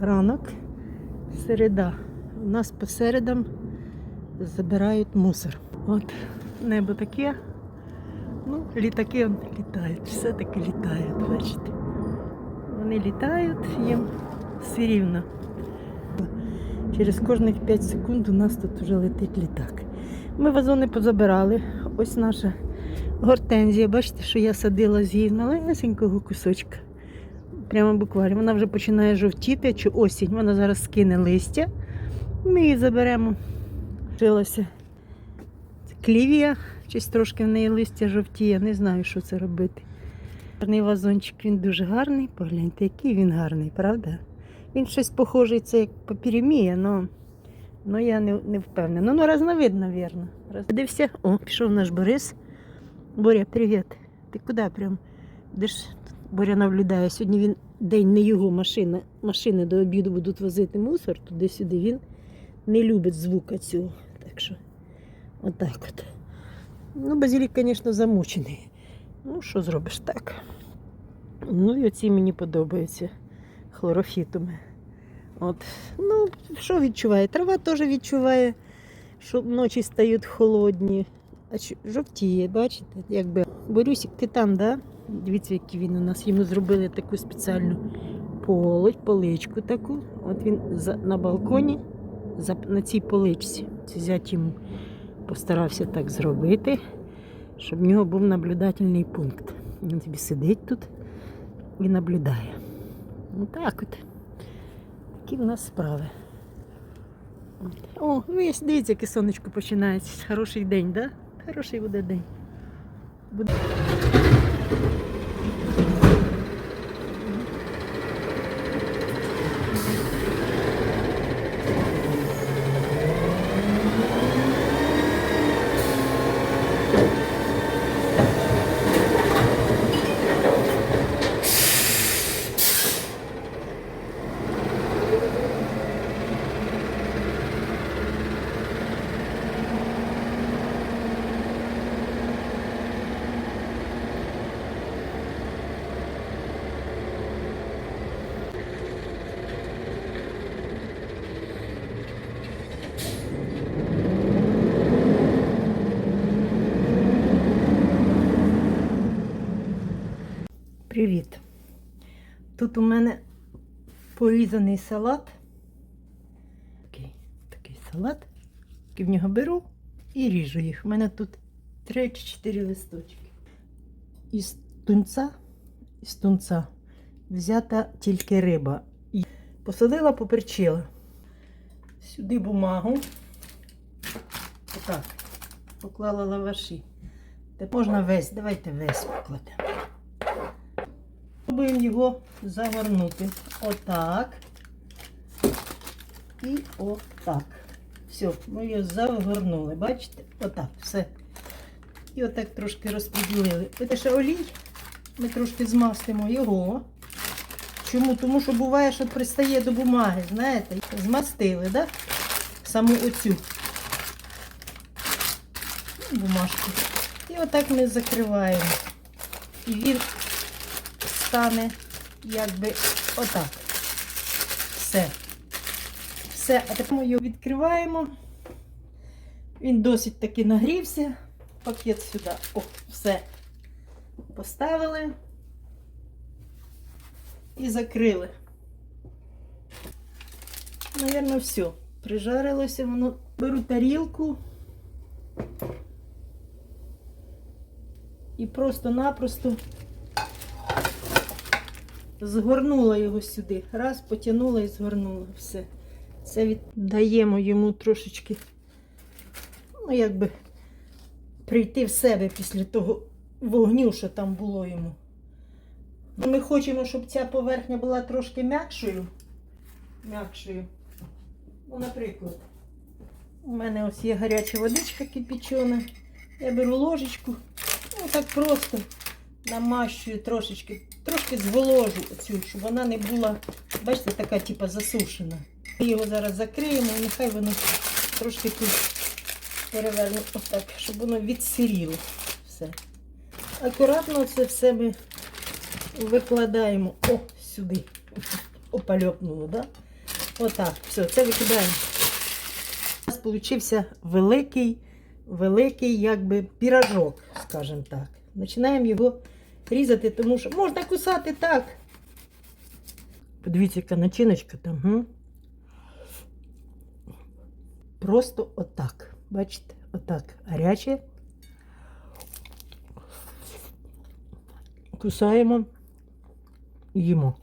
ранок, середа. У нас по середам забирають мусор. От небо таке. Ну, літаки літають, все-таки літають, бачите. Вони літають, їм все рівно. Через кожних 5 секунд у нас тут вже летить літак. Ми вазони позабирали. Ось наша гортензія. Бачите, що я садила з її малесенького кусочка. Прямо буквально. Вона вже починає жовтіти, чи осінь. Вона зараз скине листя. Ми її заберемо. Жилася клівія, щось трошки в неї листя жовтіє. Не знаю, що це робити. Гарний вазончик, він дуже гарний. Погляньте, який він гарний, правда? Він щось похожий, це як папірімія, але ну, я не, не впевнена. Ну, разновид, мабуть. Дився, о, пішов наш Борис. Боря, привіт. Ти куди прям? Де ж Боря наблюдає? Сьогодні він день не його машина. Машини до обіду будуть возити мусор туди-сюди. Він не любить звука цього. Так що, отак от. Ну, базилік, звісно, замучений. Ну, що зробиш так? Ну, і оці мені подобаються хлорофітами. От. Ну, що відчуває? Трава теж відчуває, що ночі стають холодні. А жовтіє, бачите? Якби. Борюсик, ти там, да? Дивіться, який він у нас. Йому зробили таку спеціальну полич, поличку таку. От він на балконі на цій поличці. Це зять йому постарався так зробити, щоб в нього був наблюдательний пункт. Він собі сидить тут і наблюдає. Отак от. Такі в нас справи. О, ви дивіться, яке сонечко починається. Хороший день, да? Хороший буде день. Буде... Привіт. Тут у мене порізаний салат. Такий, такий салат. Такий в нього беру і ріжу їх. У мене тут 3 чи 4 листочки. Із тунця, із тунця взята тільки риба. І посадила, поперчила. Сюди бумагу. Отак. Поклала лаваші. Тепер можна весь, давайте весь покладемо. Спробуємо його загорнути. Отак. І отак. Все, ми його загорнули. Бачите? Отак, все. І отак трошки розподілили. Це ще олій. Ми трошки змастимо його. Чому? Тому що буває, що пристає до бумаги, знаєте, змастили, да? Саму оцю бумажку. І отак ми закриваємо. І він стане якби отак. Все. Все. А тепер ми його відкриваємо. Він досить таки нагрівся. Пакет сюди. О, все. Поставили і закрили. Наверно, все. Прижарилося воно. Беру тарілку. І просто-напросто згорнула його сюди. Раз, потягнула і згорнула. Все. Це віддаємо йому трошечки, ну, якби прийти в себе після того вогню, що там було йому. Ми хочемо, щоб ця поверхня була трошки м'якшою. М'якшою. Ну, наприклад, у мене ось є гаряча водичка кипячена. Я беру ложечку, ну так просто намащую трошечки, трошки зволожу оцю, щоб вона не була, бачите, така типу засушена. Ми його зараз закриємо і нехай воно трошки тут переверну отак, щоб воно відсиріло. Все. Акуратно це все ми викладаємо о, сюди. Опальопнуло, да? Отак, все, це викидаємо. У нас получився великий, великий, якби піражок, скажімо так. Починаємо його різати, тому що можна кусати так. Подивіться, яка начиночка там. Угу. Просто отак. Бачите, отак. Гаряче. Кусаємо, їмо.